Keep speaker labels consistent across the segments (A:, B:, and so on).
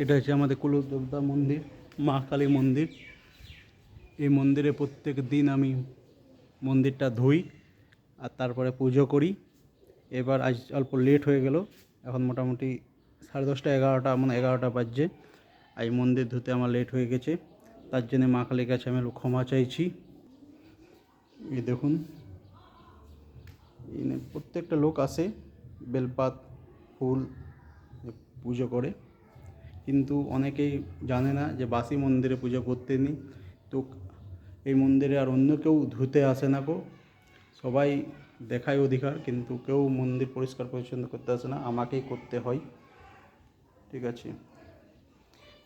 A: এটা হচ্ছে আমাদের কুলদেবতা মন্দির, মা কালী মন্দির। এই মন্দিরে প্রত্যেক দিন আমি মন্দিরটা ধুই আর তারপরে পুজো করি। এবার আজ অল্প লেট হয়ে গেল, এখন মোটামুটি সাড়ে দশটা এগারোটা মানে এগারোটা বাজছে। আজ মন্দির ধুতে আমার লেট হয়ে গেছে, তার জন্য মা কালীর কাছে আমি ক্ষমা চাইছি। এই দেখুন প্রত্যেকটা লোক আসে, বেলপাত, ফুল, পুজো করে। কিন্তু অনেকেই জানে না যে বাসি মন্দিরে পুজো করতে নেই। তো এই মন্দিরে আর অন্য কেউ ধুতে আসে না গো। সবাই দেখায় অধিকার, কিন্তু কেউ মন্দির পরিষ্কার পরিচ্ছন্ন করতে আসে না। আমাকেই করতে হয়। ঠিক আছে?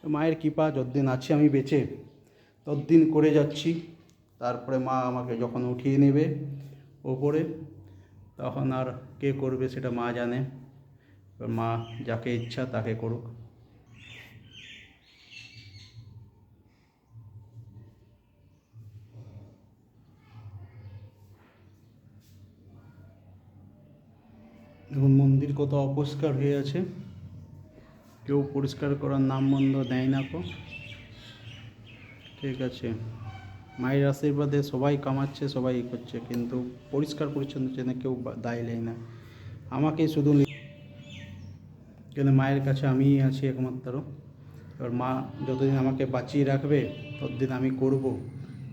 A: তো মায়ের কৃপা, যতদিন আছে আমি বেঁচে, ততদিন করে যাচ্ছি। তারপরে মা আমাকে যখন উঠিয়ে নেবে ওপরে, তখন আর কে করবে সেটা মা জানে। মা যাকে ইচ্ছা তাকে করুক। দেখুন, মন্দির কত অপরিষ্কার হয়ে আছে। কেউ পরিষ্কার করার নাম বন্ধ দেয় না কো। ঠিক আছে। মায়ের আশীর্বাদে সবাই কামাচ্ছে, সবাই ই করছে, কিন্তু পরিষ্কার পরিচ্ছন্ন জন্য কেউ দায় নেয় না। আমাকে শুধু নি- কেন মায়ের কাছে আমিই আছি একমাত্র। এবার মা যতদিন আমাকে বাঁচিয়ে রাখবে, ততদিন আমি করব।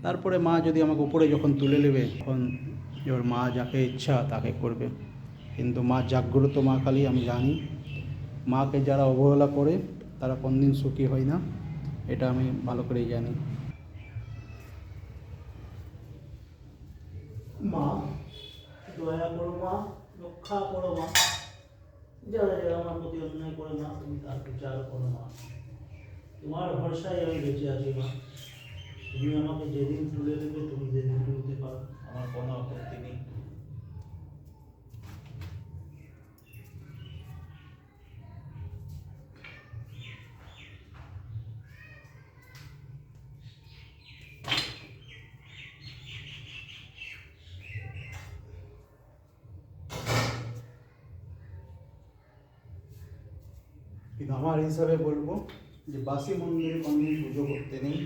A: তারপরে মা যদি আমাকে উপরে যখন তুলে নেবে, তখন এবার মা যাকে ইচ্ছা তাকে করবে। কিন্তু মা জাগ্রত, মা কালী, আমি জানি। মাকে যারা অবহেলা করে, তারা কোনদিন সুখী হয় না। এটা আমি ভালো করেই জানি।
B: মা, দয়া করো মা, রক্ষা করো মা। যারা আমার প্রতি অন্যায় করো মা। তোমার ভরসায় আমি বেঁচে আছি মা। তুমি আমাকে যেদিন তুলে দেবে, তুমি যেদিন তুলতে পারো। আমার কোনো আপত্তি নেই
A: কিন্তু আমার হিসাবে বলব যে বাসি মন্দিরে কোনদিন পুজো করতে নেই।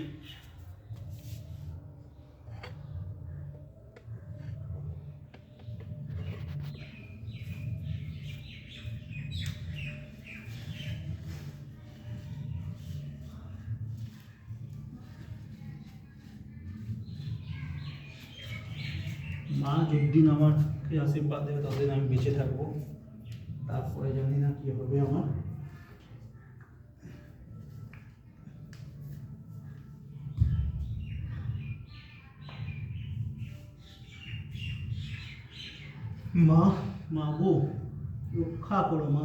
B: মা যতদিন আমাকে আশীর্বাদ দেবে, ততদিন আমি বেঁচে থাকব। তারপরে জানি না কি হবে আমার। রক্ষা করো মা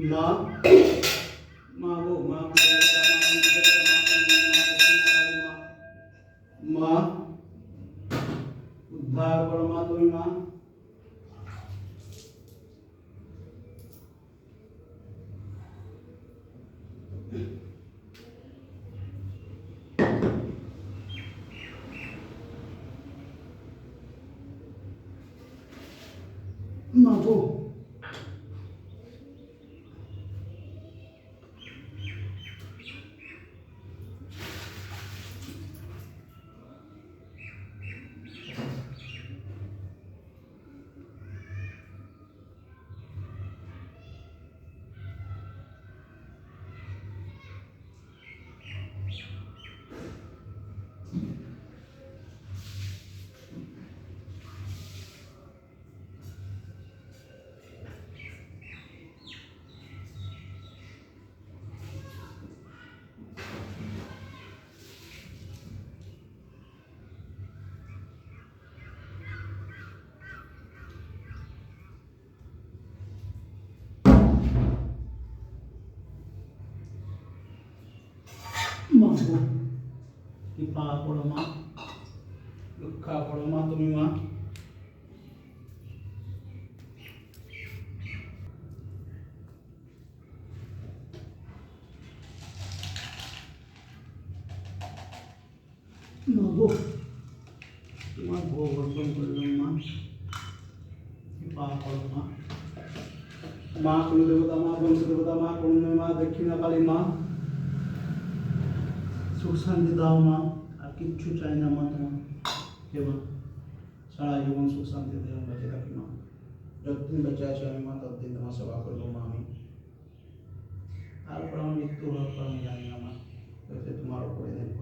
B: মা মা
A: গো মা মা উদ্ধার করো মা তুমি মা মা গো মা গো কৃপা করো মা, রক্ষা করো মা তুমি মা। মা গো তোমার ভোগ অর্পণ করলাম মা। কৃপা করো মা। মা কুল দেবতা মা, বংশ দেবতা মা করুণা মা দক্ষিণা কালী মা। সুখ শান্তি দাও মা আর কিচ্ছু চাই না মা তোমার হে মা সারা জীবন সুখ শান্তি দিয়ে আমি বেঁচে থাকি মা যতদিন বেঁচে আছি আমি মা ততদিন তোমার সেবা করব মা আমি তারপর আমার মৃত্যু হওয়ার পর আমি জানি না মা হয়তো তোমার উপরে দেখব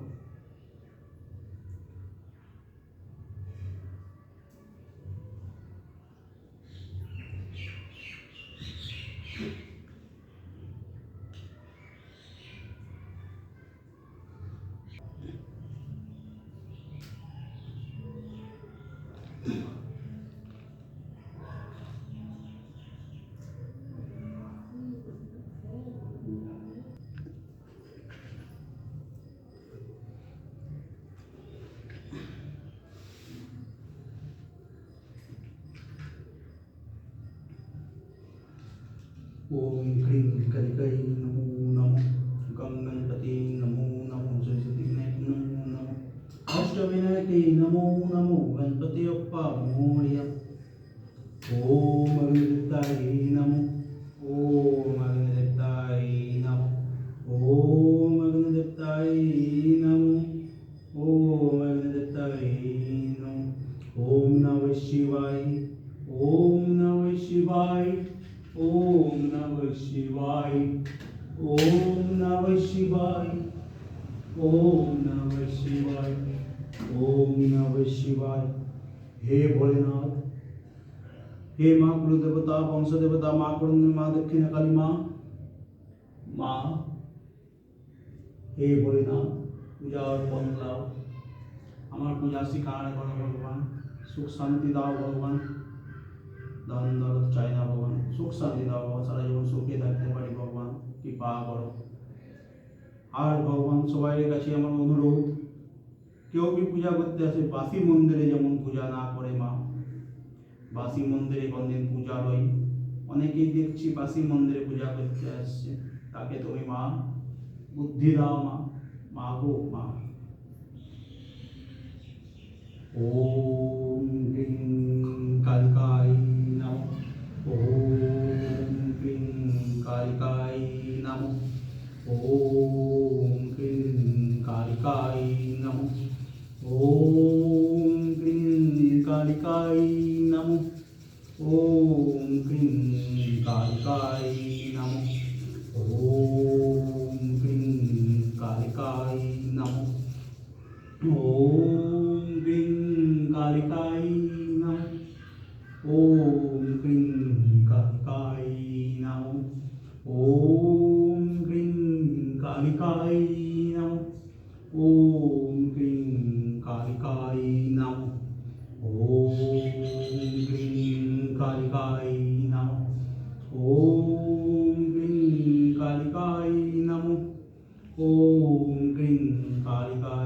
A: ওম নম শিবায়, ওম নম শিবায়। হে ভোলেনাথ, হে মা কুলদেবতা, বংশদেবতা, মা করুণী মা দক্ষিণা কালী মা মা। হে ভোলেনাথ পূজার ফল দাও। আমার পূজা শিকার করো ভগবান, সুখ শান্তি দাও ভগবান। দান দৌলত চাই না ভগবান, সুখ শান্তি দাও ভগবান, সারা জীবন সুখে থাকতে পারি ভগবান। কৃপা করো। আর ভগবান সবাইয়ের কাছে আমার অনুরোধ, কেউ কি পূজা করতে আসে? বাসি মন্দিরে যেমন পূজা না করে মা। বাসি মন্দিরে কোনদিন পূজা হয় অনেকেই দেখছি বাসি মন্দিরে পূজা করতে আসছে। তাকে তুমি মা, বুদ্ধি দাও মা। মা গো, মা। ওম 零八零八。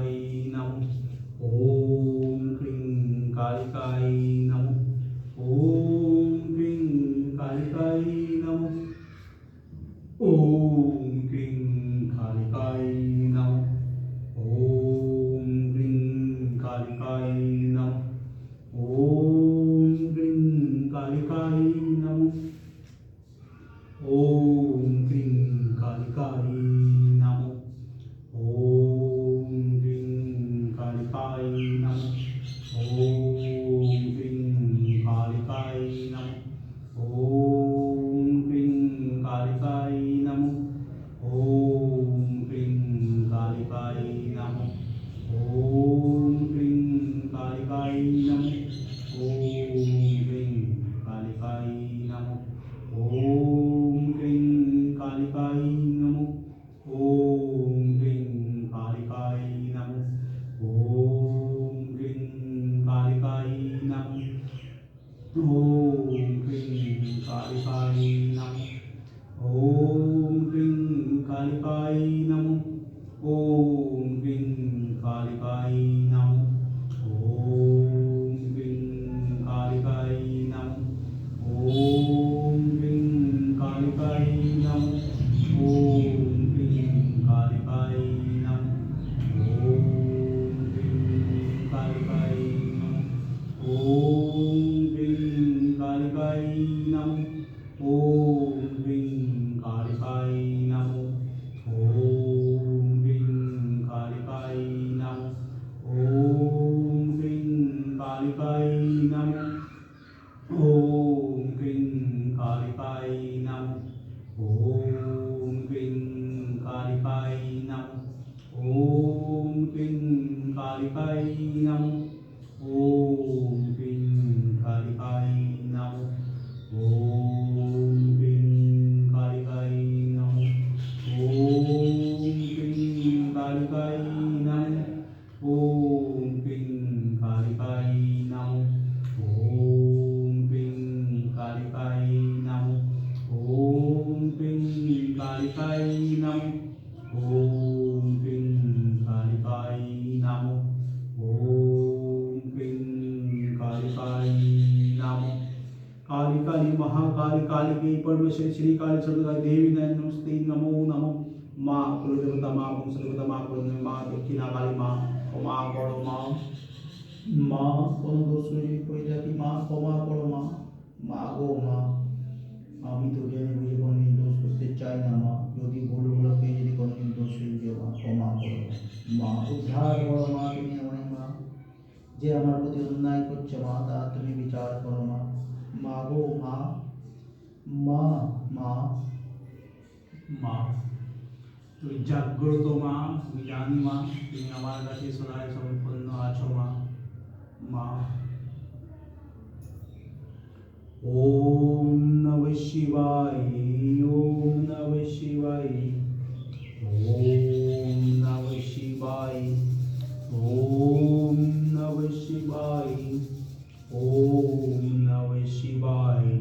A: काली काली महाकाली काली के परमेश्वरी श्री काली सदुदा देवी नमस्ते नमो नमो माँ कुलदेवता माँ वंशदेवता माँ कुल माँ दक्षिणा काली माँ ও মা বড় মা মা কোন দোষ নেই প্রজাতি মা ক্ষমা করো মা মা গো মা আমি তো জেনে বুঝে কোনোদিন দোষ করতে চাই না মা যদি ভুল ভুল পেয়ে যদি কোনোদিন দোষ হয়ে যাও মা ক্ষমা করো মা উদ্ধার করো মা তুমি আমায় মা যে আমার প্রতি অন্যায় করছে মা তা তুমি বিচার করো মা মা গো মা মা মা। মা। তুমি জাগ্রত মা, তুমি জানি মা, তুমি আমার কাছে সদায় সম্পন্ন আছো মা মা। ওম নম শিবায়, ওম নম শিবায়, ওম নম শিবায়, ওম নম শিবায়। Om Navai Shivai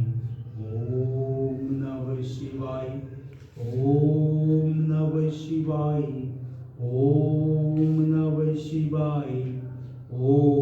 A: Om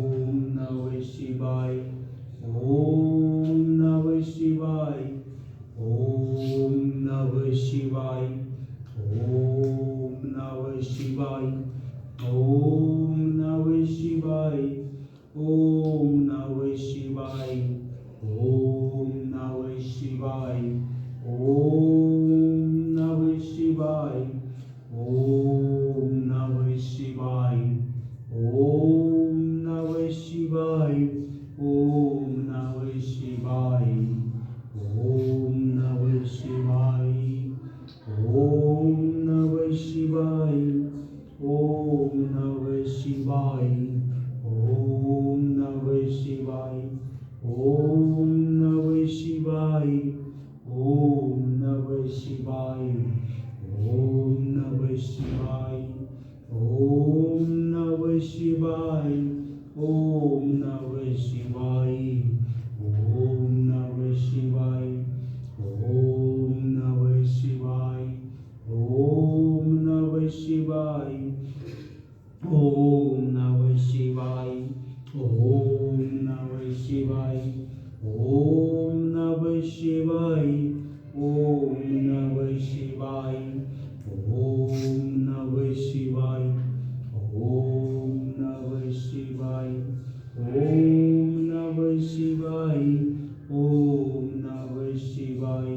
A: शिवाय। ॐ नमः शिवाय। ॐ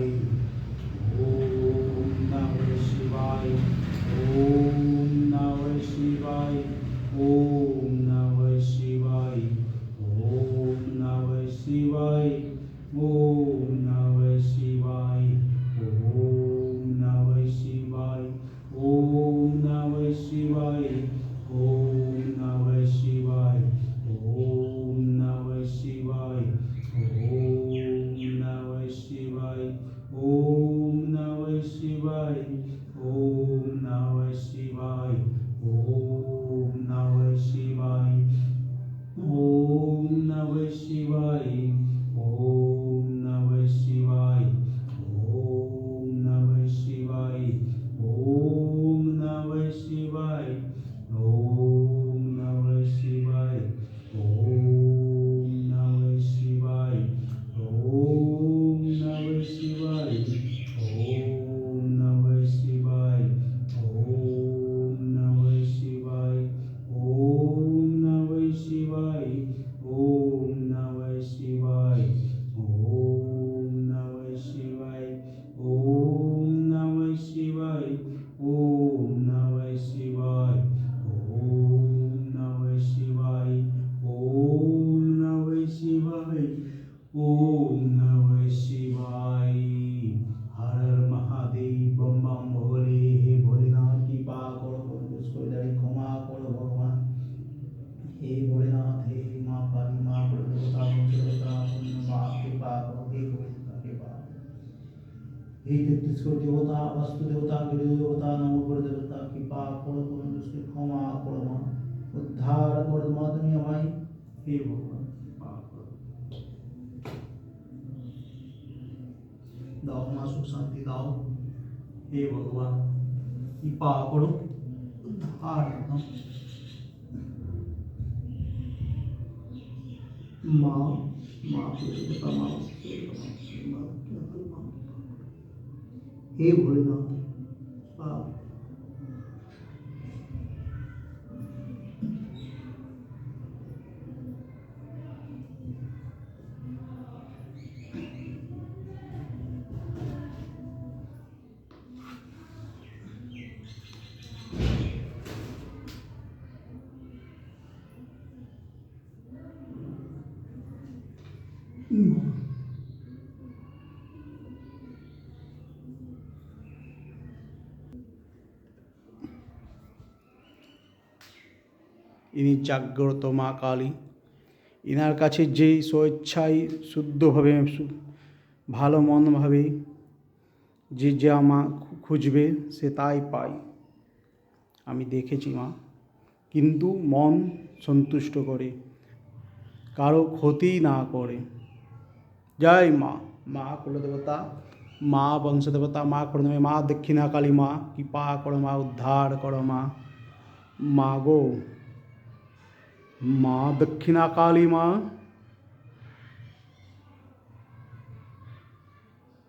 A: I এই তেত্রিশকর দেবতা বাস্তু দেবতা গিরি দেবতা নমকর দেবতা কৃপা করো কোন দুষ্টির ক্ষমা করো মা উদ্ধার করো মা তুমি আমায় হে ভগবান দাও মা সুখ শান্তি দাও হে ভগবান কৃপা করো উদ্ধার মা মা মা মা Eu vou lhe dar. ইনি জাগ্রত মা কালী। ইনার কাছে যেই স্বেচ্ছায় শুদ্ধভাবে ভালো মনভাবে যে যা মা খুঁজবে, সে তাই পায়। আমি দেখেছি মা। কিন্তু মন সন্তুষ্ট করে, কারও ক্ষতি না করে। জয় মা মা কুলদেবতা, মা বংশদেবতা, মা করদেবী মা দক্ষিণা কালী মা, কৃপা করো মা, উদ্ধার করো মা। মা গো মা দক্ষিণা কালী মা